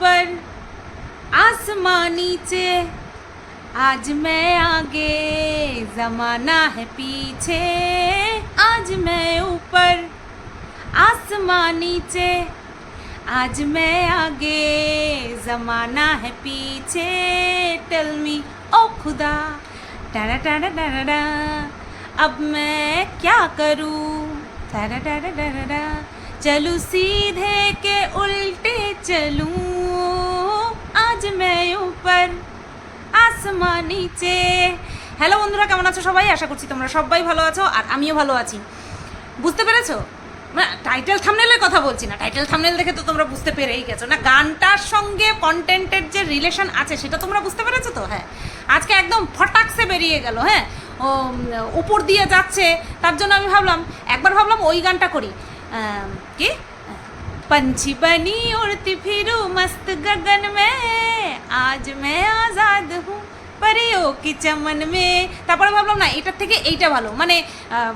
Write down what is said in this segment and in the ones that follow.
ऊपर आसमां नीचे। आज मैं आगे, जमाना है पीछे। आज मैं ऊपर आसमां नीचे। आज मैं आगे, जमाना है पीछे। टेल मी ओ खुदा। टारा टारा टारा अब मैं क्या करूँ? टारा टारा टारा चलूं सीधे के उल्टे चलूं आज मैं ऊपर আসমা নিচে হ্যালো বন্ধুরা কেমন আছো সবাই আশা করছি তোমরা সবাই ভালো আছো আর আমিও ভালো আছি বুঝতে পেরেছো না টাইটেল থামনেলের কথা বলছি না টাইটেল থামনেল দেখে তো তোমরা বুঝতে পেরেই গেছো না গানটার সঙ্গে কন্টেন্টের যে রিলেশন আছে সেটা তোমরা বুঝতে পেরেছো তো হ্যাঁ আজকে একদম ফটাকসে বেরিয়ে গেল হ্যাঁ ও উম, উপর দিয়ে যাচ্ছে তার জন্য আমি ভাবলাম একবার ভাবলাম ওই গানটা করি আম, কি पंछी बनी उड़ती फिरूं मस्त गगन में आज मैं आजाद हूँ परियों की चमन में তারপরে ভাবলাম না এটার থেকে এইটা ভালো মানে আহ,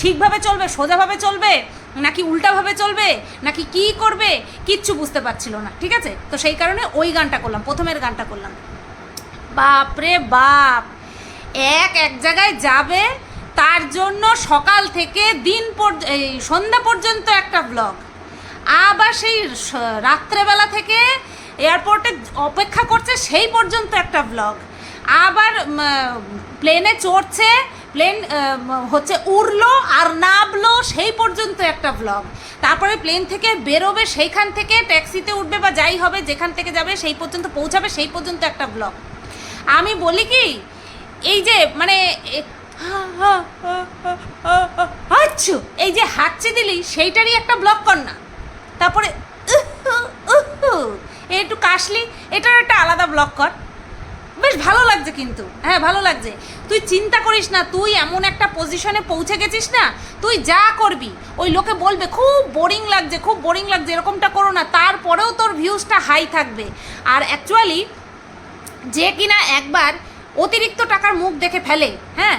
ঠিকভাবে চলবে সোজাভাবে চলবে নাকি উল্টাভাবে চলবে নাকি কি করবে কিচ্ছু বুঝতে পারছিল না ঠিক আছে তো সেই কারণে ওই গানটা করলাম প্রথমের গানটা করলাম বাপ রে বাপ এক এক জায়গায় যাবে তার জন্য সকাল থেকে দিন এই সন্ধ্যা পর্যন্ত একটা ব্লগ আবার সেই রাত্রেবেলা থেকে এয়ারপোর্টে অপেক্ষা করছে, সেই পর্যন্ত একটা ব্লগ আবার প্লেনে চড়ছে প্লেন হচ্ছে উড়লো আর নামলো, সেই পর্যন্ত একটা ব্লগ তারপরে প্লেন থেকে বেরোবে, সেইখান থেকে ট্যাক্সিতে উঠবে বা যাই হবে, যেখান থেকে যাবে, সেই পর্যন্ত পৌঁছাবে, সেই পর্যন্ত একটা ব্লগ আমি বলি কি, এই যে মানে আচ্ছু এই যে হাঁচি দিলি, সেইটারই একটা ব্লগ কর না তারপরে একটু কাশলি এটার একটা আলাদা ব্লগ কর। বেশ ভালো লাগছে কিন্তু। হ্যাঁ ভালো লাগছে। তুই চিন্তা করিস না, তুই এমন একটা পজিশনে পৌঁছে গেছিস না, তুই যা করবি, ওই লোকে বলবে, খুব বোরিং লাগছে, খুব বোরিং লাগছে, এরকমটা করো না। তারপরেও তোর ভিউজটা হাই থাকবে। আর অ্যাকচুয়ালি যে কিনা একবার অতিরিক্ত টাকার মুখ দেখে ফেলে হ্যাঁ?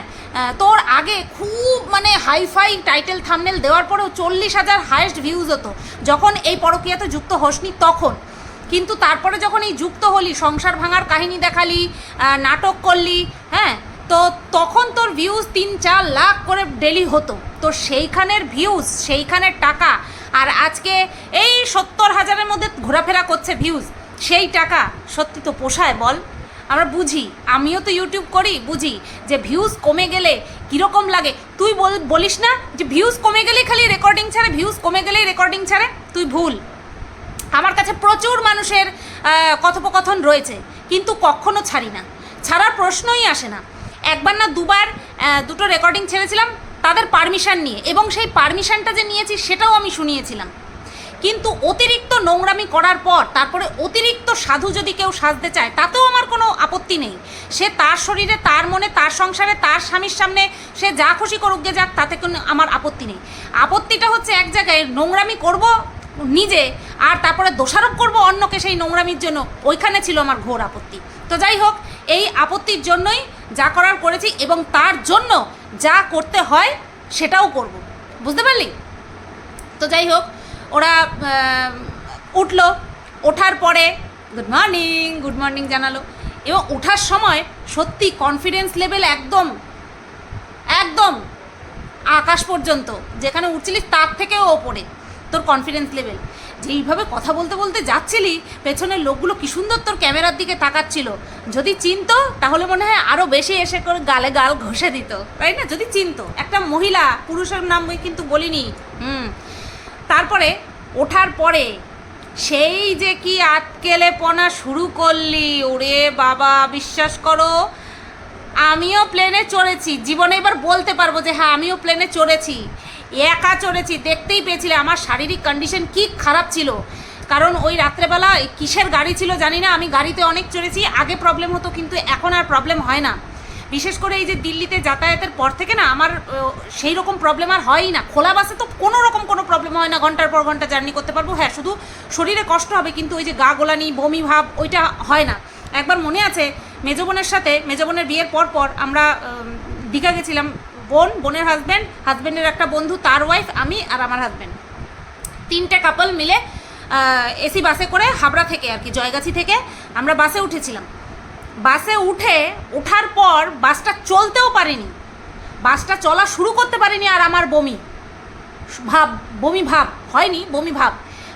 তোর আগে খুব মানে হাইফাই টাইটেল থামনেল দেওয়ার পরেও চল্লিশ হাজার হায়েস্ট ভিউজ হতো। যখন এই পরকীয়াতে যুক্ত হসনি, তখন। কিন্তু তারপরে যখন এই যুক্ত হলি, সংসার ভাঙার কাহিনী দেখালি নাটক করলি হ্যাঁ? তো তখন তোর ভিউজ তিন চার লাখ করে ডেলি হতো। তো সেইখানের ভিউজ সেইখানের টাকা, আর আজকে এই সত্তর হাজারের মধ্যে ঘোরাফেরা করছে ভিউজ সেই টাকা সত্যি তো পোষায় বল। আমরা বুঝি, আমিও তো ইউটিউব করি, বুঝি যে ভিউজ কমে গেলে কীরকম লাগে। তুই বল, বলিস না যে ভিউজ কমে গেলেই খালি রেকর্ডিং ছাড়ে ভিউজ কমে গেলেই রেকর্ডিং ছাড়ে, তুই ভুল। আমার কাছে প্রচুর মানুষের কথোপকথন রয়েছে, কিন্তু কখনো ছাড়ি না। ছাড়ার প্রশ্নই আসে না। একবার না দুবার দুটো রেকর্ডিং ছেড়েছিলাম, তাদের পারমিশন নিয়ে, এবং সেই পারমিশনটা যে নিয়েছি সেটাও আমি শুনিয়েছিলাম। কিন্তু অতিরিক্ত নোংরামি করার পর, তারপরে অতিরিক্ত সাধু যদি কেউ সাজতে চায়, তাতেও আমার কোনো আপত্তি নেই। সে তার শরীরে, তার মনে, তার সংসারে, তার স্বামীর সামনে সে যা খুশি করুক গে যাক, তাতে কোনো আমার আপত্তি নেই। আপত্তিটা হচ্ছে এক জায়গায় নোংরামি করব নিজে, আর তারপরে দোষারোপ করব অন্যকে সেই নোংরামির জন্য। ওইখানে ছিল আমার ঘোর আপত্তি। তো যাই হোক, এই আপত্তির জন্যই যা করার করেছি এবং তার জন্য যা করতে হয়, সেটাও করব। বুঝতে পারলি? তো যাই হোক ওরা উঠল। ওঠার পরে গুড মর্নিং গুড মর্নিং জানালো। এবং ওঠার সময় সত্যি কনফিডেন্স লেভেল একদম একদম আকাশ পর্যন্ত। যেখানে উঠছিলিস তার থেকেও ওপরে তোর কনফিডেন্স লেভেল যেইভাবে কথা বলতে বলতে যাচ্ছিলি, পেছনের লোকগুলো কি সুন্দর তোর ক্যামেরার দিকে তাকাচ্ছিল। যদি চিনত, তাহলে মনে হয় আরও বেশি এসে করে গালে গাল ঘষে দিত। তাই না? যদি চিনত। একটা মহিলা, পুরুষের নাম কিন্তু বলিনি। হুম। তারপরে ওঠার পরে সেই যে কি আটকেলে পনা শুরু করলি, ওরে বাবা, বিশ্বাস করো, আমিও প্লেনে চড়েছি। জীবনে এবার বলতে পারব যে হ্যাঁ আমিও প্লেনে চড়েছি। একা চড়েছি, দেখতেই পেয়েছিলে আমার শারীরিক কন্ডিশন কি খারাপ ছিল। কারণ ওই রাত্রেবেলা কিসের গাড়ি ছিল জানি না, আমি গাড়িতে অনেক চড়েছি, আগে প্রবলেম হতো, কিন্তু এখন আর প্রবলেম হয় না। বিশেষ করে এই যে দিল্লিতে যাতায়াতের পর থেকে না আমার সেই রকম প্রবলেম আর হয়ই না। খোলা বাসে তো কোনো রকম কোনো প্রবলেম হয় না, ঘণ্টার পর ঘণ্টা জার্নি করতে পারব। হ্যাঁ শুধু শরীরে কষ্ট হবে, কিন্তু ওই যে গা গোলানি, বমি ভাব, ওইটা হয় না। একবার মনে আছে, মেজো বোনের সাথে, মেজো বোনের বিয়ের পর পর আমরা দীঘা গেছিলাম। বোন, বোনের হাজব্যান্ড হাজব্যান্ডের একটা বন্ধু, তার ওয়াইফ আমি আর আমার হাজব্যান্ড তিনটে কাপল মিলে এসি বাসে করে হাবড়া থেকে আর কি, জয়গাছি থেকে আমরা বাসে উঠেছিলাম। বাসে উঠে ওঠার পর বাসটা চলতেও পারেনি। বাসটা চলা শুরু করতে পারিনি আর আমার বমি। ভাব বমি ভাব, হয়নি, বমি ভাব।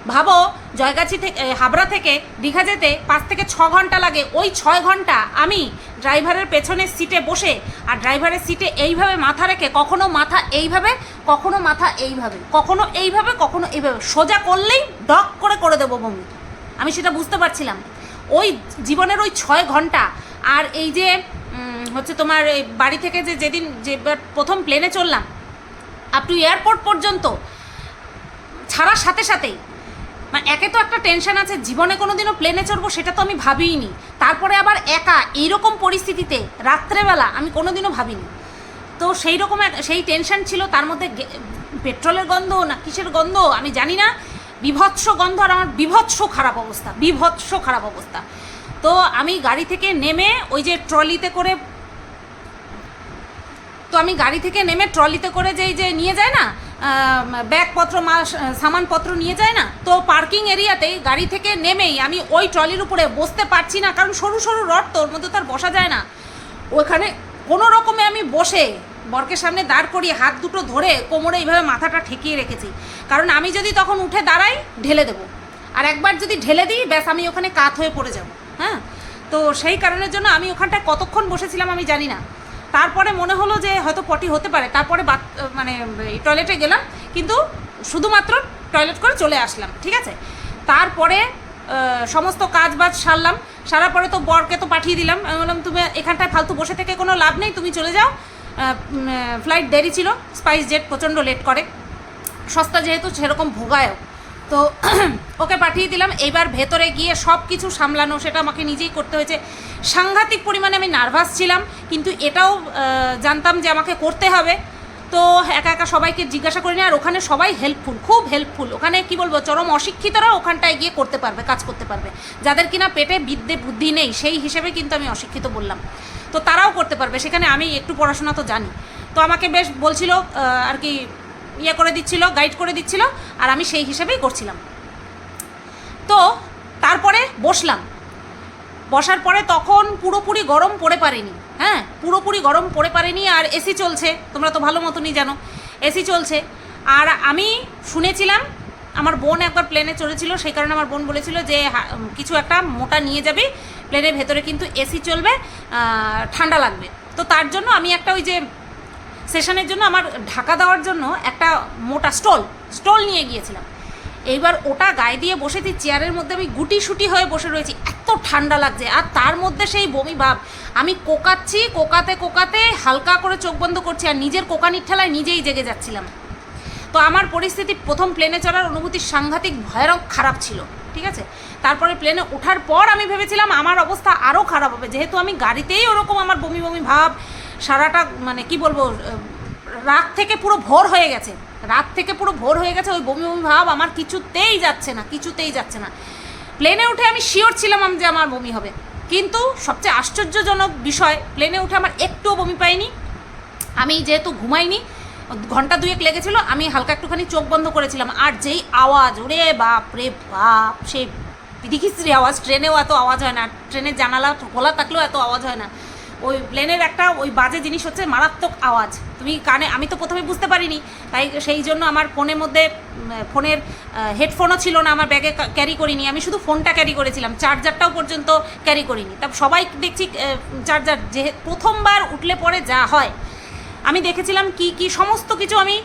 ভাবো, জয়গাছি থেকে হাবড়া থেকে দীঘা যেতে পাঁচ থেকে ছ ঘণ্টা লাগে। ওই ছয় ঘণ্টা আমি ড্রাইভারের পেছনের সিটে বসে আর ড্রাইভারের সিটে এইভাবে মাথা রেখে, কখনো মাথা এইভাবে, কখনো মাথা এইভাবে, কখনো এইভাবে কখনো এইভাবে, সোজা করলেই ডক করে করে দেবো বমি। আমি সেটা বুঝতে পারছিলাম। ওই জীবনের ওই ছয় ঘণ্টা। আর এই যে হচ্ছে তোমার বাড়ি থেকে যে যেদিন যে প্রথম প্লেনে চললাম আপ টু এয়ারপোর্ট পর্যন্ত, ছাড়ার সাথে সাথেই মানে একে তো একটা টেনশন আছে, জীবনে কোনো দিনও প্লেনে চড়বো সেটা তো আমি ভাবিইনি। তারপরে আবার একা এইরকম পরিস্থিতিতে রাত্রেবেলা আমি কোনোদিনও ভাবিনি। তো সেই রকম সেই টেনশন ছিল, তার মধ্যে পেট্রোলের গন্ধ না কিসের গন্ধ আমি জানি না। বিভৎস গন্ধ আর আমার বিভৎস খারাপ অবস্থা, বিভৎস খারাপ অবস্থা। তো আমি গাড়ি থেকে নেমে ওই যে ট্রলিতে করে, তো আমি গাড়ি থেকে নেমে ট্রলিতে করে যেই যে নিয়ে যায় না ব্যাগপত্র মাল সামানপত্র নিয়ে যায় না, তো পার্কিং এরিয়াতেই গাড়ি থেকে নেমেই আমি ওই ট্রলির উপরে বসতে পারছি না, কারণ সরু সরু রড তো ওর মধ্যে তো আর বসা যায় না। ওখানে কোনো রকমে আমি বসে বরকের সামনে দাঁড় করিয়ে হাত দুটো ধরে কোমরে এইভাবে মাথাটা ঠেকিয়ে রেখেছি। কারণ আমি যদি তখন উঠে দাঁড়াই, ঢেলে দেবো। আর একবার যদি ঢেলে দিই, ব্যাস আমি ওখানে কাত হয়ে পড়ে যাব। হ্যাঁ? তো সেই কারণের জন্য আমি ওখানটায় কতক্ষণ বসেছিলাম আমি জানি না। তারপরে মনে হলো যে হয়তো পটি হতে পারে। তারপরে বাথ মানে টয়লেটে গেলাম, কিন্তু শুধুমাত্র টয়লেট করে চলে আসলাম, ঠিক আছে? তারপরে সমস্ত কাজ বাজ সারলাম। সারার পরে তো বরকে তো পাঠিয়ে দিলাম। আমি বললাম, তুমি এখানটায় ফালতু বসে থেকে কোনো লাভ নেই, তুমি চলে যাও। ফ্লাইট দেরি ছিল, স্পাইস জেট প্রচণ্ড লেট করে। সস্তা যেহেতু, সেরকম ভোগায়ও। তো ওকে পাঠিয়ে দিলাম এইবার ভেতরে গিয়ে সব কিছু সামলানো, সেটা আমাকে নিজেই করতে হয়েছে। সাংঘাতিক পরিমাণে আমি নার্ভাস ছিলাম, কিন্তু এটাও জানতাম যে আমাকে করতে হবে। তো একা একা সবাইকে জিজ্ঞাসা করিনি, আর ওখানে সবাই হেল্পফুল খুব হেল্পফুল ওখানে কি বলব, চরম অশিক্ষিতরা ওখানটায় গিয়ে করতে পারবে, কাজ করতে পারবে। যাদের কিনা পেটে বিদ্যে বুদ্ধি নেই, সেই হিসেবে কিন্তু আমি অশিক্ষিত বললাম। তো তারাও করতে পারবে, সেখানে আমি একটু পড়াশোনা তো জানি। তো আমাকে বেশ বলছিল আর কি ইয়ে করে দিচ্ছিল গাইড করে দিচ্ছিল, আর আমি সেই হিসেবেই করছিলাম। তো তারপরে বসলাম। বসার পরে তখন পুরোপুরি গরম পড়ে পারেনি হ্যাঁ? পুরোপুরি গরম পড়ে পারেনি, আর এসি চলছে, তোমরা তো ভালো মতনই জানো, এসি চলছে। আর আমি শুনেছিলাম আমার বোন একবার প্লেনে চড়েছিল, সেই কারণে আমার বোন বলেছিল যে কিছু একটা মোটা নিয়ে যাবি প্লেনের ভেতরে কিন্তু এসি চলবে ঠান্ডা লাগবে। তো তার জন্য আমি একটা ওই যে সেশনের জন্য আমার ঢাকা দেওয়ার জন্য একটা মোটা স্টল স্টল নিয়ে গিয়েছিলাম। এইবার ওটা গায়ে দিয়ে বসেছি, চেয়ারের মধ্যে আমি গুটি সুটি হয়ে বসে রয়েছি, এত ঠান্ডা লাগছে। আর তার মধ্যে সেই বমি ভাব, আমি কোকাচ্ছি, কোকাতে কোকাতে হালকা করে চোখ বন্ধ করছি, আর নিজের কোকানির ঠেলায় নিজেই জেগে যাচ্ছিলাম। তো আমার পরিস্থিতি প্রথম প্লেনে চড়ার অনুভূতি সাংঘাতিক, ভয়ানক, খারাপ ছিল, ঠিক আছে? তারপরে প্লেনে ওঠার পর আমি ভেবেছিলাম আমার অবস্থা আরও খারাপ হবে। যেহেতু আমি গাড়িতেই ওরকম আমার বমি বমি ভাব, সারাটা মানে কি বলব রাত থেকে পুরো ভোর হয়ে গেছে। রাত থেকে পুরো ভোর হয়ে গেছে, ওই বমি বমি ভাব আমার কিছুতেই যাচ্ছে না, কিছুতেই যাচ্ছে না। প্লেনে উঠে আমি শিওর ছিলাম যে আমার বমি হবে। কিন্তু সবচেয়ে আশ্চর্যজনক বিষয় প্লেনে উঠে আমার একটুও বমি পাইনি। আমি যেহেতু ঘুমাইনি ঘণ্টা দুয়েক লেগেছিল, আমি হালকা একটুখানি চোখ বন্ধ করেছিলাম। আর যেই আওয়াজ, ওরে বাপ রে বাপ, সে বিধিখিস্ত্রি আওয়াজ, ট্রেনেও এত আওয়াজ হয় না, ট্রেনের জানালা খোলা থাকলেও এত আওয়াজ হয় না। ওই প্লেনের একটা ওই বাজে জিনিস হচ্ছে মারাত্মক আওয়াজ। তুমি কানে, আমি তো প্রথমে বুঝতে পারিনি, তাই সেই জন্য আমার ফোনের মধ্যে ফোনের হেডফোনও ছিল না, আমার ব্যাগে ক্যারি করিনি। আমি শুধু ফোনটা ক্যারি করেছিলাম, চার্জারটাও পর্যন্ত ক্যারি করিনি। তা সবাই দেখছি চার্জার যে প্রথমবার উঠলে পরে যা হয় আমি দেখেছিলাম কি কি সমস্ত কিছু আমি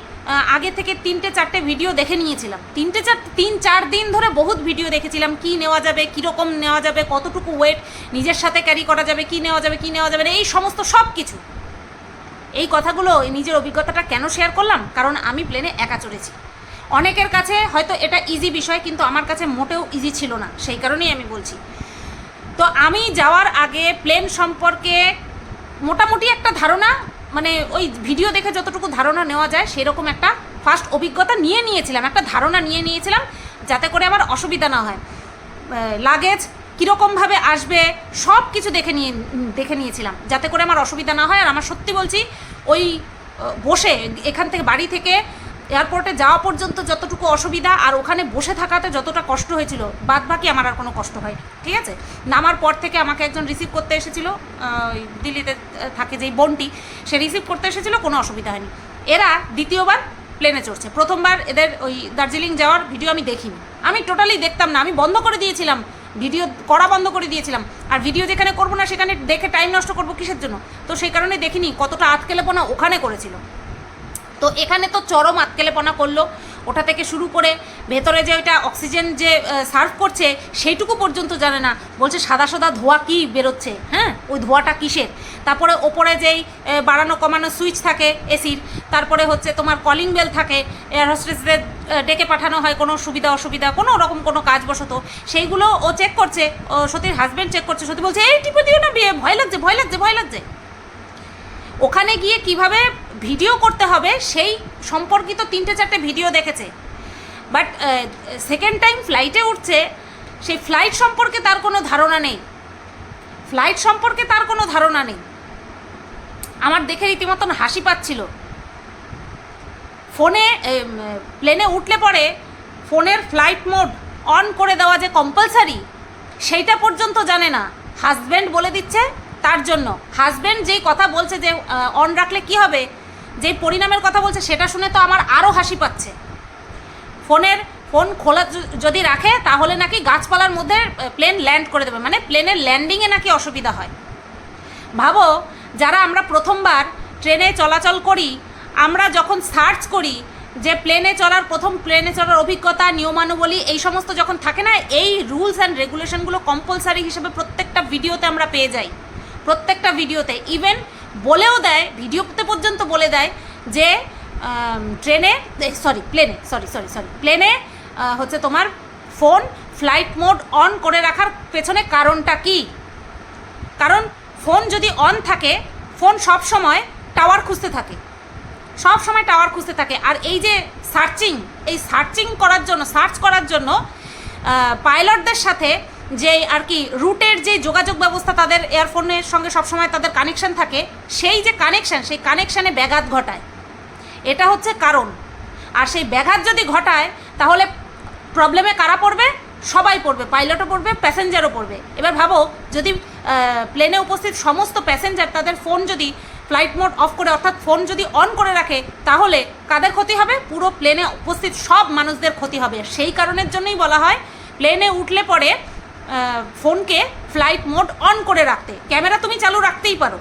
আগে থেকে তিনটে, চারটে ভিডিও দেখে নিয়েছিলাম। তিনটে, চার, তিন, চার দিন ধরে বহুত ভিডিও দেখেছিলাম। কি নেওয়া যাবে, কীরকম নেওয়া যাবে, কতটুকু ওয়েট নিজের সাথে ক্যারি করা যাবে, কি নেওয়া যাবে, কি নেওয়া যাবে না, এই সমস্ত সব কিছু। এই কথাগুলো নিজের অভিজ্ঞতাটা কেন শেয়ার করলাম? কারণ আমি প্লেনে একা চড়েছি। অনেকের কাছে হয়তো এটা ইজি বিষয়, কিন্তু আমার কাছে মোটেও ইজি ছিল না। সেই কারণেই আমি বলছি। তো আমি যাওয়ার আগে প্লেন সম্পর্কে মোটামুটি একটা ধারণা মানে ওই ভিডিও দেখে যতটুকু ধারণা নেওয়া যায়, সেরকম একটা ফার্স্ট অভিজ্ঞতা নিয়ে নিয়েছিলাম, একটা ধারণা নিয়ে নিয়েছিলাম, যাতে করে আমার অসুবিধা না হয়। লাগেজ কীরকমভাবে আসবে সব কিছু দেখে নিয়ে, দেখে নিয়েছিলাম, যাতে করে আমার অসুবিধা না হয়। আর আমার সত্যি বলছি, ওই বসে, এখান থেকে বাড়ি থেকে এয়ারপোর্টে যাওয়া পর্যন্ত যতটুকু অসুবিধা আর ওখানে বসে থাকাতে যতটা কষ্ট হয়েছিল বাদ বাকি আমার আর কোনো কষ্ট হয়নি, ঠিক আছে? নামার পর থেকে আমাকে একজন রিসিভ করতে এসেছিল দিল্লিতে থাকে যেই বোনটি, সে রিসিভ করতে এসেছিল, কোনো অসুবিধা হয়নি। এরা দ্বিতীয়বার প্লেনে চড়ছে। প্রথমবার এদের ওই দার্জিলিং যাওয়ার ভিডিও আমি দেখিনি। আমি টোটালি দেখতাম না, আমি বন্ধ করে দিয়েছিলাম ভিডিও করা বন্ধ করে দিয়েছিলাম। আর ভিডিও যেখানে করব না, সেখানে দেখে টাইম নষ্ট করব কিসের জন্য? তো সেই কারণে দেখিনি, কতটা আটকেলেপনা ওখানে করেছিল। তো এখানে তো চরম আটকেলেপনা করল। ওটা থেকে শুরু করে ভেতরে যে ওইটা অক্সিজেন যে সার্ভ করছে, সেইটুকু পর্যন্ত জানে না। বলছে, সাদা সাদা ধোঁয়া কি বেরোচ্ছে? হ্যাঁ ওই ধোঁয়াটা কিসের? তারপরে ওপরে যেই বাড়ানো কমানো সুইচ থাকে এসির, তারপরে হচ্ছে তোমার কলিং বেল থাকে এয়ার হোস্টেসদের ডেকে পাঠানো হয়, কোনো সুবিধা, অসুবিধা, কোনো রকম কোনো কাজ বসত সেইগুলো ও চেক করছে, ও সতীর হাজব্যান্ড চেক করছে, সতী বলছে, এই টিপে দিও না, বিয়ে, ভয় লাগছে ভয় লাগছে ভয় লাগছে। ওখানে গিয়ে কীভাবে ভিডিও করতে হবে, সেই সম্পর্কিত তিনটে চারটে ভিডিও দেখেছে। বাট সেকেন্ড টাইম ফ্লাইটে উঠছে, সেই ফ্লাইট সম্পর্কে তার কোনো ধারণা নেই। ফ্লাইট সম্পর্কে তার কোনো ধারণা নেই। আমার দেখে রীতিমতন হাসি পাচ্ছিল। ফোনে প্লেনে উঠলে পরে ফোনের ফ্লাইট মোড অন করে দেওয়া যে কম্পালসারি সেইটা পর্যন্ত জানে না। হাজব্যান্ড বলে দিচ্ছে তার জন্য। হাজব্যান্ড যেই কথা বলছে যে অন রাখলে কি হবে? যেই পরিণামের কথা বলছে, সেটা শুনে তো আমার আরও হাসি পাচ্ছে। ফোনের, ফোন খোলা যদি রাখে, তাহলে নাকি গাছপালার মধ্যে প্লেন ল্যান্ড করে দেবে। মানে প্লেনের ল্যান্ডিংয়ে নাকি অসুবিধা হয়। ভাবো, যারা আমরা প্রথমবার ট্রেনে চলাচল করি, আমরা যখন সার্চ করি যে প্লেনে চলার, প্রথম প্লেনে চলার অভিজ্ঞতা, নিয়মানুবলী, এই সমস্ত যখন থাকে না, এই রুলস অ্যান্ড রেগুলেশনগুলো কম্পালসারি হিসেবে প্রত্যেকটা ভিডিওতে আমরা পেয়ে যাই। প্রত্যেকটা ভিডিওতে ইভেন বলেও দেয়, ভিডিওতে পর্যন্ত বলে দেয় যে ট্রেনে সরি প্লেনে সরি সরি সরি প্লেনে হচ্ছে তোমার ফোন ফ্লাইট মোড অন করে রাখার পেছনে কারণটা কী? কারণ ফোন যদি অন থাকে ফোন সব সময় টাওয়ার খুঁজতে থাকে। সব সময় টাওয়ার খুঁজতে থাকে। আর এই যে সার্চিং এই সার্চিং করার জন্য সার্চ করার জন্য পাইলটদের সাথে যে আর কি রুটের যে যোগাযোগ ব্যবস্থা তাদের এয়ারফোনের সঙ্গে সবসময় তাদের কানেকশন থাকে, সেই যে কানেকশান সেই কানেকশানে ব্যাঘাত ঘটায়। এটা হচ্ছে কারণ। আর সেই ব্যাঘাত যদি ঘটায়, তাহলে প্রবলেমে কারা পড়বে? সবাই পড়বে পাইলটও পড়বে প্যাসেঞ্জারও পড়বে। এবার ভাবো, যদি প্লেনে উপস্থিত সমস্ত প্যাসেঞ্জার তাদের ফোন যদি ফ্লাইট মোড অফ করে, অর্থাৎ ফোন যদি অন করে রাখে, তাহলে কাদের ক্ষতি হবে? পুরো প্লেনে উপস্থিত সব মানুষদের ক্ষতি হবে। সেই কারণের জন্যই বলা হয় প্লেনে উঠলে পরে ফোনকে ফ্লাইট মোড অন করে রাখতে। ক্যামেরা তুমি চালু রাখতেই পারো।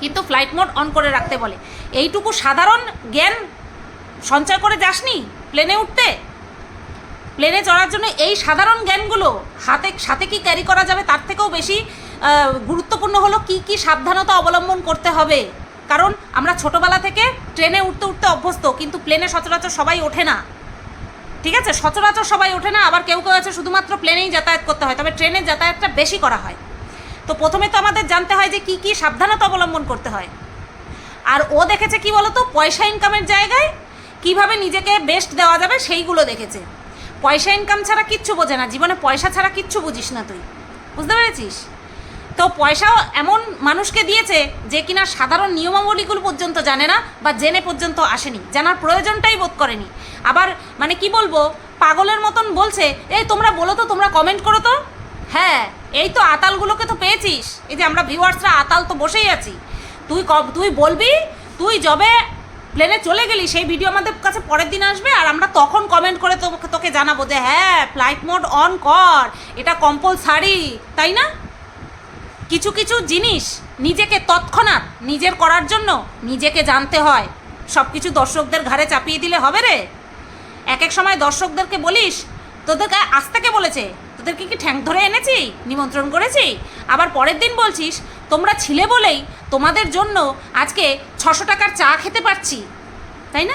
কিন্তু ফ্লাইট মোড অন করে রাখতে বলে। এইটুকু সাধারণ জ্ঞান সঞ্চয় করে যাসনি প্লেনে উঠতে? প্লেনে চড়ার জন্য এই সাধারণ জ্ঞানগুলো হাতে, সাথে কি ক্যারি করা যাবে তার থেকেও বেশি গুরুত্বপূর্ণ হলো কি কি সাবধানতা অবলম্বন করতে হবে। কারণ আমরা ছোটবেলা থেকে ট্রেনে উঠতে উঠতে অভ্যস্ত, কিন্তু প্লেনে সচরাচর সবাই ওঠে না। ঠিক আছে? সচরাচর সবাই ওঠে না, আবার কেউ কেউ আছে শুধুমাত্র প্লেনেই যাতায়াত করতে হয়। তবে ট্রেনের যাতায়াতটা বেশি করা হয়। তো প্রথমে তো আমাদের জানতে হয় যে কি কি সাবধানতা অবলম্বন করতে হয়। আর ও দেখেছে কি বলতো? পয়সা ইনকামের জায়গায় কীভাবে নিজেকে বেস্ট দেওয়া যাবে সেইগুলো দেখেছে। পয়সা ইনকাম ছাড়া কিচ্ছু বোঝে না। জীবনে পয়সা ছাড়া কিচ্ছু বুঝিস না তুই। বুঝতে পেরেছিস? তো পয়সাও এমন মানুষকে দিয়েছে যে কিনা সাধারণ নিয়মাবলীগুলো পর্যন্ত জানে না বা জেনে পর্যন্ত আসেনি, জানার প্রয়োজনটাই বোধ করেনি। আবার মানে কি বলব, পাগলের মতন বলছে, এই তোমরা বলো তো, তোমরা কমেন্ট করো তো? হ্যাঁ এই তো আতালগুলোকে তো পেয়েছিস। এই যে আমরা ভিউয়ার্সরা আতাল তো বসেই আছি। তুই তুই বলবি, তুই যবে প্লেনে চলে গেলি, সেই ভিডিও আমাদের কাছে পরের দিন আসবে আর আমরা তখন কমেন্ট করে তোকে তোকে জানাব যে হ্যাঁ ফ্লাইট মোড অন কর, এটা কম্পালসারি তাই না? কিছু কিছু জিনিস নিজেকে তৎক্ষণাৎ নিজের করার জন্য নিজেকে জানতে হয়। সব কিছু দর্শকদের ঘাড়ে চাপিয়ে দিলে হবে রে। এক এক সময় দর্শকদেরকে বলিস তোদেরকে আজ থেকে বলেছে? তোদেরকে কি ঠ্যাং ধরে এনেছি? নিমন্ত্রণ করেছি? আবার পরের দিন বলছিস, তোমরা ছিলে বলেই তোমাদের জন্য আজকে ছশো টাকার চা খেতে পারছি। তাই না?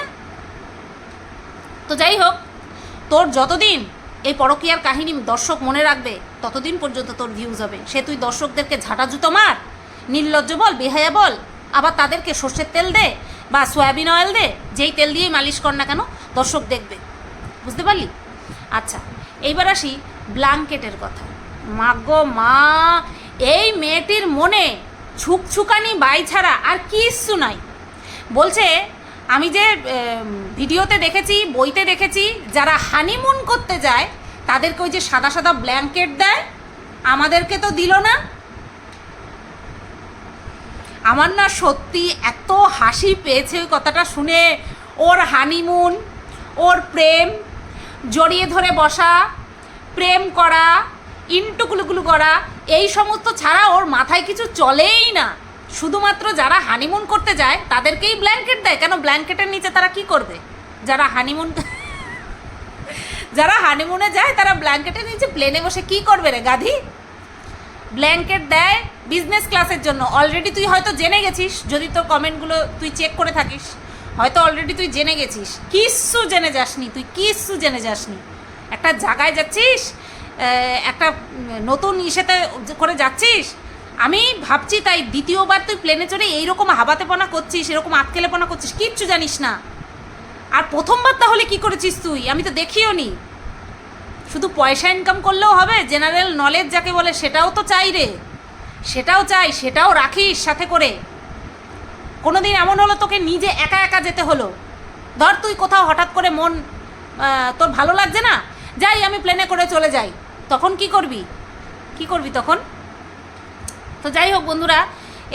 তো যাই হোক, তোর যতদিন এই পরকীয়ার কাহিনী দর্শক মনে রাখবে, ততদিন পর্যন্ত তোর ভিউজ হবে। সে তুই দর্শকদেরকে ঝাঁটা জুতো মার, নির্লজ্জ বল, বেহায়া বল, আবার তাদেরকে সর্ষের তেল দে বা সয়াবিন অয়েল দে, যেই তেল দিয়েই মালিশ কর না কেন, দর্শক দেখবে। বুঝতে পারলি? আচ্ছা এইবার আসি ব্ল্যাঙ্কেটের কথা। মাগো মা, এই মেয়েটির মনে ছুকছুকানি বাই ছাড়া আর কিচ্ছু নাই। বলছে আমি যে ভিডিওতে দেখেছি, বইতে দেখেছি, যারা হানিমুন করতে যায়, তাদেরকে ওই যে সাদা সাদা ব্ল্যাঙ্কেট দেয়, আমাদেরকে তো দিল না। আমার না সত্যি এত হাসি পেয়েছে ওই কথাটা শুনে। ওর হানিমুন, ওর প্রেম, জড়িয়ে ধরে বসা, প্রেম করা, ইন্টুকুলুকুলু করা, এই সমস্ত ছাড়া ওর মাথায় কিছু চলেই না। শুধুমাত্র যারা হানিমুন করতে যায়, তাদেরকেই ব্ল্যাঙ্কেট দেয়। কেন ব্ল্যাঙ্কেটের নিচে তারা কি করবে? যারা হানিমুন যারা হানিমুনে যায়, তারা ব্ল্যাঙ্কেটের নিচে প্লেনে বসে কি করবে রে গাধি? ব্ল্যাঙ্কেট দেয় বিজনেস ক্লাসের জন্য। অলরেডি তুই হয়তো জেনে গেছিস, যদি তোর কমেন্টগুলো তুই চেক করে থাকিস, হয়তো অলরেডি তুই জেনে গেছিস। কিচ্ছু জেনে যাসনি তুই, কিচ্ছু জেনে যাসনি। একটা জায়গায় যাচ্ছিস একটা নতুন ইসেতে করে যাচ্ছিস আমি ভাবছি তাই দ্বিতীয়বার তুই প্লেনে চড়ে এইরকম হাবাতেপনা করছিস, এরকম আটকেলেপনা করছিস, কিচ্ছু জানিস না। আর প্রথমবার তাহলে কি করেছিস তুই? আমি তো দেখিও নি। শুধু পয়সা ইনকাম করলেও হবে জেনারেল নলেজ যাকে বলে সেটাও তো চাই রে। সেটাও চাই, সেটাও রাখিস সাথে করে। কোনো দিন এমন হলো তোকে নিজে একা একা যেতে হলো। ধর তুই কোথাও হঠাৎ করে মন তোর ভালো লাগছে না? যাই, আমি প্লেনে করে চলে যাই। তখন কি করবি? কি করবি তখন? তো যাই হোক বন্ধুরা,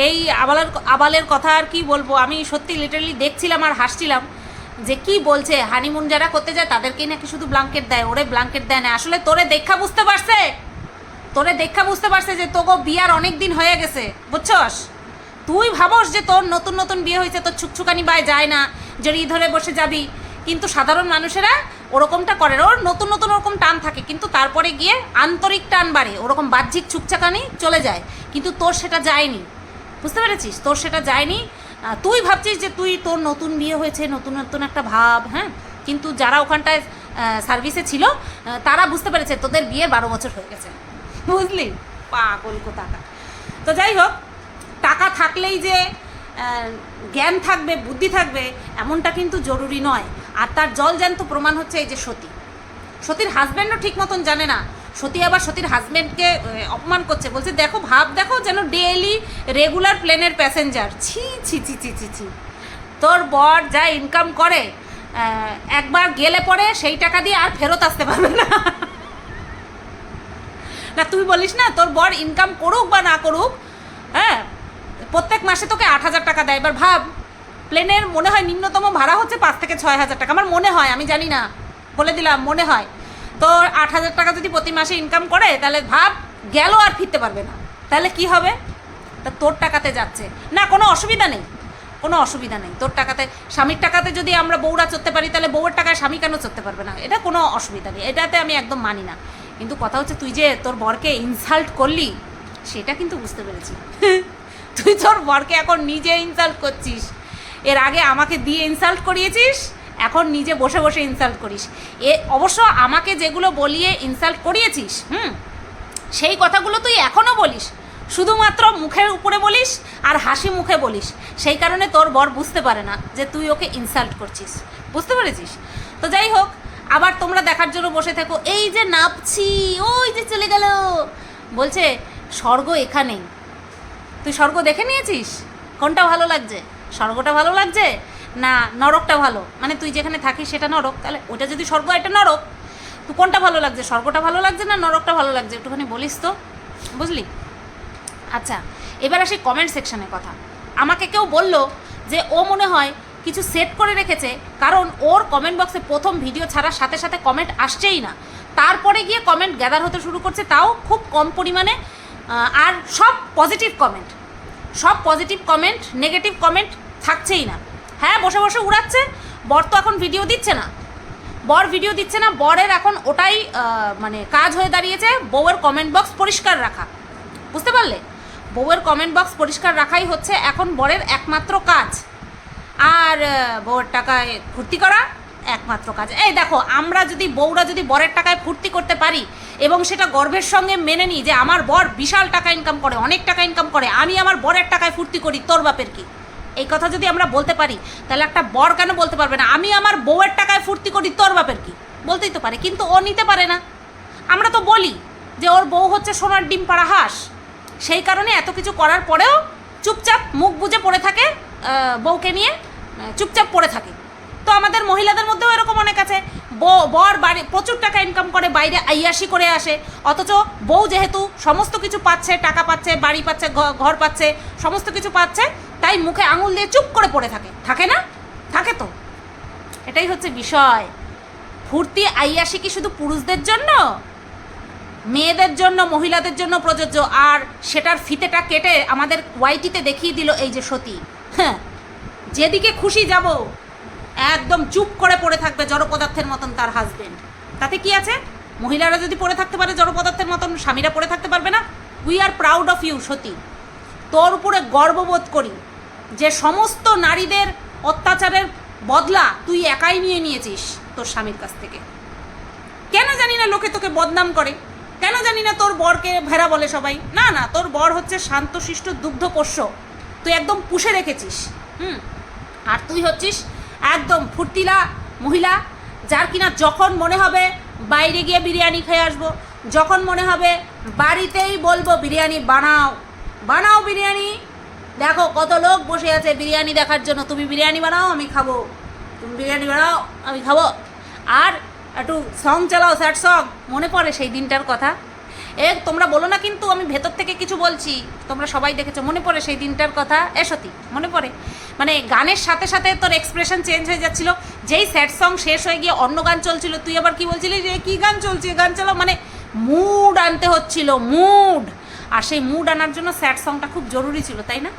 এই আবালের আবালের কথা আর কি বলব। আমি সত্যি লিটারালি দেখছিলাম আর হাসছিলাম যে কি বলছে হানিমুন যারা করতে যায় তাদেরকেই নাকি শুধু ব্লাঙ্কেট দেয়। ওরে ব্লাঙ্কেট দেয় না। আসলে তোরে দেখা বুঝতে পারছে? তোরে দেখা বুঝতে পারছে যে তোগো বিয়ার অনেক দিন হয়ে গেছে। বুঝছস? তুই ভাবস যে তোর নতুন নতুন বিয়ে হয়েছে, তোর ছুকছুকানি বাই যায় না, জড়িয়ে ধরে বসে যাবি। কিন্তু সাধারণ মানুষেরা ওরকমটা করে ওর নতুন নতুন ওরকম টান থাকে, কিন্তু তারপরে গিয়ে আন্তরিক টান বাড়ে, ওরকম বাহ্যিক ছুকছাকানি চলে যায়। কিন্তু তোর সেটা যায়নি। বুঝতে পেরেছিস? তোর সেটা যায়নি। তুই ভাবছিস যে তুই তোর নতুন বিয়ে হয়েছে, নতুন নতুন একটা ভাব হ্যাঁ? কিন্তু যারা ওখানটায় সার্ভিসে ছিল তারা বুঝতে পেরেছে তোদের বিয়ে বারো বছর হয়ে গেছে। বুঝলি? পাগল কোথাকা তো যাই হোক, টাকা থাকলেই যে জ্ঞান থাকবে, বুদ্ধি থাকবে, এমনটা কিন্তু জরুরি নয়। আর তার জল জ্যান্ত প্রমাণ হচ্ছে এই যে সতী। সতীর হাজব্যান্ডও ঠিক মতন জানে না। সতী আবার সতীর হাজব্যান্ডকে অপমান করছে। বলছে, দেখো, ভাব, দেখো যেন ডেইলি রেগুলার প্লেনের প্যাসেঞ্জার ছি ছি ছি ছি ছি ছি। তোর বর যা ইনকাম করে একবার গেলে পরে সেই টাকা দিয়ে আর ফেরত আসতে পারবে না। না, তুই বলিস না, তোর বর ইনকাম করুক বা না করুক হ্যাঁ প্রত্যেক মাসে তোকে আট হাজার টাকা দেয়। এবার ভাব প্লেনের মনে হয় নিম্নতম ভাড়া হচ্ছে পাঁচ থেকে ছয় হাজার টাকা। আমার মনে হয়, আমি জানি না। বলে দিলাম, মনে হয়। তো আট হাজার টাকা যদি প্রতি মাসে ইনকাম করে, তাহলে ভাব, গেল আর ফিরতে পারবে না। তাহলে কি হবে? তা তোর টাকাতে যাচ্ছে। না, কোনো অসুবিধা নেই। কোনো অসুবিধা নেই। তোর টাকাতে, স্বামীর টাকাতে যদি আমরা বউরা চড়তে পারি, তাহলে বউয়ের টাকায় স্বামী কেন চড়তে পারবে না? এটা কোনো অসুবিধা নেই। এটাতে আমি একদম মানি না। কিন্তু কথা হচ্ছে তুই যে তোর বরকে ইনসাল্ট করলি, সেটা কিন্তু বুঝতে পেরেছি। তুই তোর বরকে এখন নিজে ইনসাল্ট করছিস। এর আগে আমাকে দিয়ে ইনসাল্ট করিয়েছিস, এখন নিজে বসে বসে ইনসাল্ট করিস। এ অবশ্য আমাকে যেগুলো বলিয়ে ইনসাল্ট করিয়েছিস, হুম, সেই কথাগুলো তুই এখনও বলিস। শুধুমাত্র মুখের উপরে বলিস আর হাসি মুখে বলিস। সেই কারণে তোর বর বুঝতে পারে না যে তুই ওকে ইনসাল্ট করছিস। বুঝতে পেরেছিস? তো যাই হোক, আবার তোমরা দেখার জন্য বসে থাকো। এই যে নাপছি, ওই যে চলে গেল। বলছে, স্বর্গ এখানেই। তুই স্বর্গ দেখে নিয়েছিস? কোনটা ভালো লাগছে? স্বর্গটা ভালো লাগছে? না, নরকটা ভালো। মানে তুই যেখানে থাকিস সেটা নরক। তাহলে ওটা যদি স্বর্গ, এটা নরক। তো কোনটা ভালো লাগছে? স্বর্গটা ভালো লাগছে না নরকটা ভালো লাগছে? একটুখানি বলিস তো। বুঝলি? আচ্ছা এবার আসি কমেন্ট সেকশনের কথা। আমাকে কেউ বলল যে ও মনে হয় কিছু সেট করে রেখেছে, কারণ ওর কমেন্ট বক্সে প্রথম ভিডিও ছাড়ার সাথে সাথে কমেন্ট আসছেই না। তারপরে গিয়ে কমেন্ট গ্যাদার হতে শুরু করছে, তাও খুব কম পরিমাণে আর সব পজিটিভ কমেন্ট সব পজিটিভ কমেন্ট নেগেটিভ কমেন্ট থাকছেই না। হ্যাঁ বসে বসে উড়াচ্ছে, বর তো এখন ভিডিও দিচ্ছে না। বর ভিডিও দিচ্ছে না, বরের এখন ওটাই মানে কাজ হয়ে দাঁড়িয়েছে, বউয়ের কমেন্ট বক্স পরিষ্কার রাখা। বুঝতে পারলে? বউয়ের কমেন্ট বক্স পরিষ্কার রাখাই হচ্ছে এখন বরের একমাত্র কাজ। আর বউয়ের টাকায় ফুর্তি করা একমাত্র কাজ। এই দেখো, আমরা যদি, বউরা যদি বরের টাকায় ফুর্তি করতে পারি এবং সেটা গর্বের সঙ্গে মেনে নিই যে আমার বর বিশাল টাকা ইনকাম করে, অনেক টাকা ইনকাম করে, আমি আমার বরের টাকায় ফুর্তি করি, তোর বাপের কি? এই কথা যদি আমরা বলতে পারি, তাহলে একটা বর কেন বলতে পারবে না? আমি আমার বউয়ের টাকায় ফুর্তি করি, তোর বাপের কি? বলতেই তো পারে, কিন্তু ও নিতে পারে না। আমরা তো বলি যে ওর বউ হচ্ছে সোনার ডিম পাড়া হাঁস। সেই কারণে এত কিছু করার পরেও চুপচাপ মুখ বুজে পড়ে থাকে বউকে নিয়ে, চুপচাপ পড়ে থাকে। তো আমাদের মহিলাদের মধ্যেও এরকম অনেক আছে। বর বাড়ি, প্রচুর টাকা ইনকাম করে, বাইরে আইয়াসি করে আসে। অথচ বউ যেহেতু সমস্ত কিছু পাচ্ছে, টাকা পাচ্ছে, বাড়ি পাচ্ছে ঘর পাচ্ছে, সমস্ত কিছু পাচ্ছে, তাই মুখে আঙুল দিয়ে চুপ করে পড়ে থাকে। থাকে না? থাকে তো। এটাই হচ্ছে বিষয়। ফুর্তি আইয়াসি কি শুধু পুরুষদের জন্য? মেয়েদের জন্য, মহিলাদের জন্য প্রযোজ্য। আর সেটার ফিতেটা কেটে আমাদের ওয়াইটিতে দেখিয়ে দিল এই যে সতী। হ্যাঁ যেদিকে খুশি যাব। একদম চুপ করে পড়ে থাকবে জড় পদার্থের মতন তার হাজবেন্ড তাতে কি আছে? মহিলারা যদি পড়ে থাকতে পারে জড় পদার্থের মতন, স্বামীরা পড়ে থাকতে পারবে না? We are proud of you Sati. তোর উপরে গর্ববোধ করি যে সমস্ত নারীদের অত্যাচারের বদলা তুই একাই নিয়ে নিয়েছিস তোর স্বামীর কাছ থেকে। কেন জানি না লোকে তোকে বদনাম করে? কেন জানি না তোর বরকে ভেড়া বলে সবাই? না না, তোর বর হচ্ছে শান্তশিষ্ট, দুগ্ধপোষ্য। তুই একদম পুষে রেখেছিস, হুম? আর তুই হচ্ছিস একদম ফুর্তিলা মহিলা, যার কিনা যখন মনে হবে বাইরে গিয়ে বিরিয়ানি খেয়ে আসব, যখন মনে হবে বাড়িতেই বলব বিরিয়ানি বানাও বানাও বিরিয়ানি। দেখো কত লোক বসে আছে বিরিয়ানি দেখার জন্য, তুমি বিরিয়ানি বানাও, আমি খাব। তুমি বিরিয়ানি বানাও, আমি খাব। আর একটু সং চালাও স্যাড সং মনে পড়ে সেই দিনটার কথা। এ, তোমরা বলো না কিন্তু, আমি ভেতর থেকে কিছু বলছি। তোমরা সবাই দেখেছ, মনে পড়ে সেই দিনটার কথা? এ সত্যি মনে পড়ে? মানে গানের সাথে সাথে তোর এক্সপ্রেশন চেঞ্জ হয়ে যাচ্ছিল। যেই স্যাড সং শেষ হয়ে গিয়ে অন্য গান চলছিল, তুই আবার কি বলছিলি যে, কি গান চলছে? গান চালাও। মানে মুড আনতে হচ্ছিল মুড আর সেই মুড আনার জন্য স্যাড সংটা খুব জরুরি ছিল, তাই না?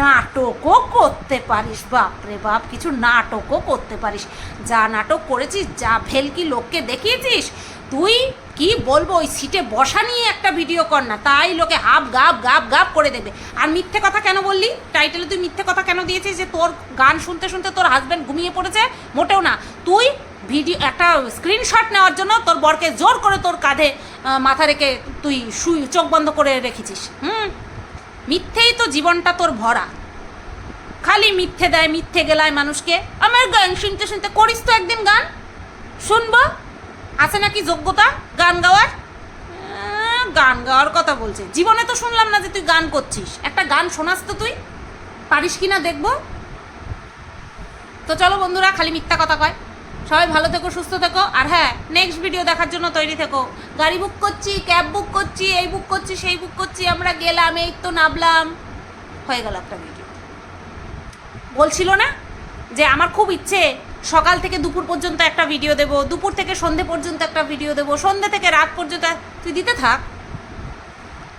নাটকও করতে পারিস, বাপরে বাপ, কিছু নাটকও করতে পারিস। যা নাটক করেছিস, যা ভেলকি লোককে দেখিয়েছিস? তুই কি বলব, ওই সিটে বসা নিয়ে একটা ভিডিও কর না, তাই লোকে হাফ গাপ গাপ গাপ করে দেবে। আর মিথ্যে কথা কেন বললি? টাইটেলে তুই মিথ্যে কথা কেন দিয়েছিস যে তোর গান শুনতে শুনতে তোর হাজব্যান্ড ঘুমিয়ে পড়েছে? মোটেও না। তুই ভিডিও, একটা স্ক্রিনশট নেওয়ার জন্য তোর বরকে জোর করে তোর কাঁধে মাথা রেখে তুই শুই, চোখ বন্ধ করে রেখেছিস। হুম? মিথ্যেই তো জীবনটা তোর ভরা। খালি মিথ্যে দেয়, মিথ্যে গেলায় মানুষকে। আমার গান শুনতে শুনতে করিস তো একদিন গান? শুনব? আছে নাকি যোগ্যতা গান গাওয়ার? গান গাওয়ার কথা বলছে। জীবনে তো শুনলাম না যে তুই গান করছিস। একটা গান শোনাস তো তুই। পারিস কি না দেখব? তো চলো বন্ধুরা, খালি মিথ্যা কথা কয়। সবাই ভালো থেকো, সুস্থ থেকো। আর হ্যাঁ নেক্সট ভিডিও দেখার জন্য তৈরি থেকো। গাড়ি বুক করছি ক্যাব বুক করছি, এই বুক করছি, সেই বুক করছি, আমরা গেলাম, এই তো নামলাম। হয়ে গেল একটা ভিডিও বলছিল না যে আমার খুব ইচ্ছে, সকাল থেকে দুপুর পর্যন্ত একটা ভিডিও দেবো, দুপুর থেকে সন্ধে পর্যন্ত একটা ভিডিও দেবো, সন্ধে থেকে রাত পর্যন্ত, তুই দিতে থাক,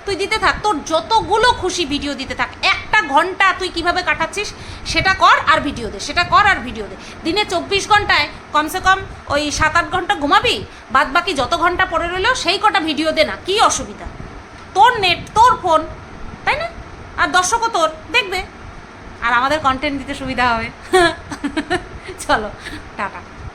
তুই দিতে থাক, তোর যতগুলো খুশি ভিডিও দিতে থাক একটা ঘণ্টা তুই কীভাবে কাটাচ্ছিস, সেটা কর আর ভিডিও দে, সেটা কর আর ভিডিও দে। দিনে চব্বিশ ঘন্টায় কমসে কম ওই সাত আট ঘণ্টা ঘুমাবি, বাদ বাকি যত ঘণ্টা পড়ে রইল সেই কটা ভিডিও দে না, কী অসুবিধা। তোর নেট তোর ফোন তাই না? আর দর্শকও তোর, দেখবে। আর আমাদের কন্টেন্ট দিতে সুবিধা হবে। চলো, টাটা।